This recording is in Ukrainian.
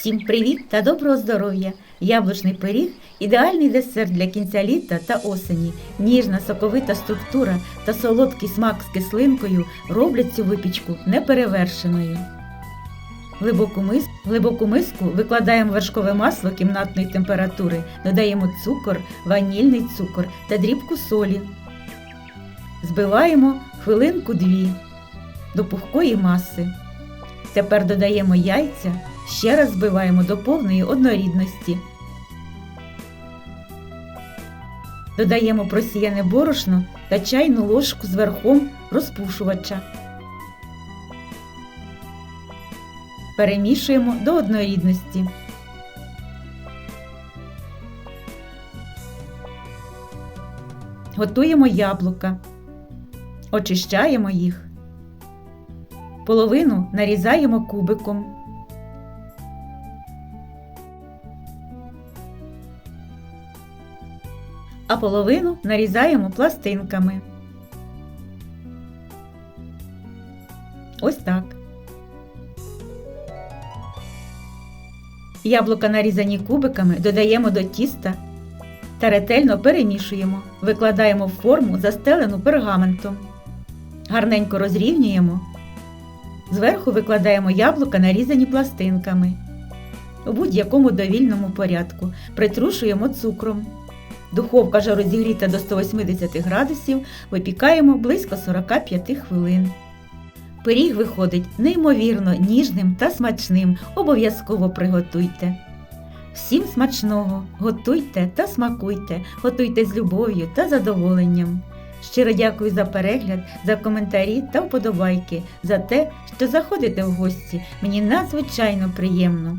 Всім привіт та доброго здоров'я! Яблучний пиріг ідеальний десерт для кінця літа та осені. Ніжна соковита структура та солодкий смак з кислинкою роблять цю випічку неперевершеною. Глибоку, мис... в глибоку миску викладаємо вершкове масло кімнатної температури, додаємо цукор, ванільний цукор та дрібку солі. Збиваємо хвилинку-дві до пухкої маси. Тепер додаємо яйця, ще раз збиваємо до повної однорідності. Додаємо просіяне борошно та чайну ложку з верхом розпушувача. Перемішуємо до однорідності. Готуємо яблука. Очищаємо їх. Половину нарізаємо кубиком. А половину нарізаємо пластинками. Ось так. Яблука нарізані кубиками додаємо до тіста та ретельно перемішуємо. Викладаємо в форму, застелену пергаментом. Гарненько розрівнюємо. Зверху викладаємо яблука, нарізані пластинками. У будь-якому довільному порядку притрушуємо цукром. Духовка вже розігріта до 180 градусів, випікаємо близько 45 хвилин. Пиріг виходить неймовірно ніжним та смачним. Обов'язково приготуйте. Всім смачного! Готуйте та смакуйте, готуйте з любов'ю та задоволенням. Щиро дякую за перегляд, за коментарі та вподобайки, за те, що заходите в гості. Мені надзвичайно приємно.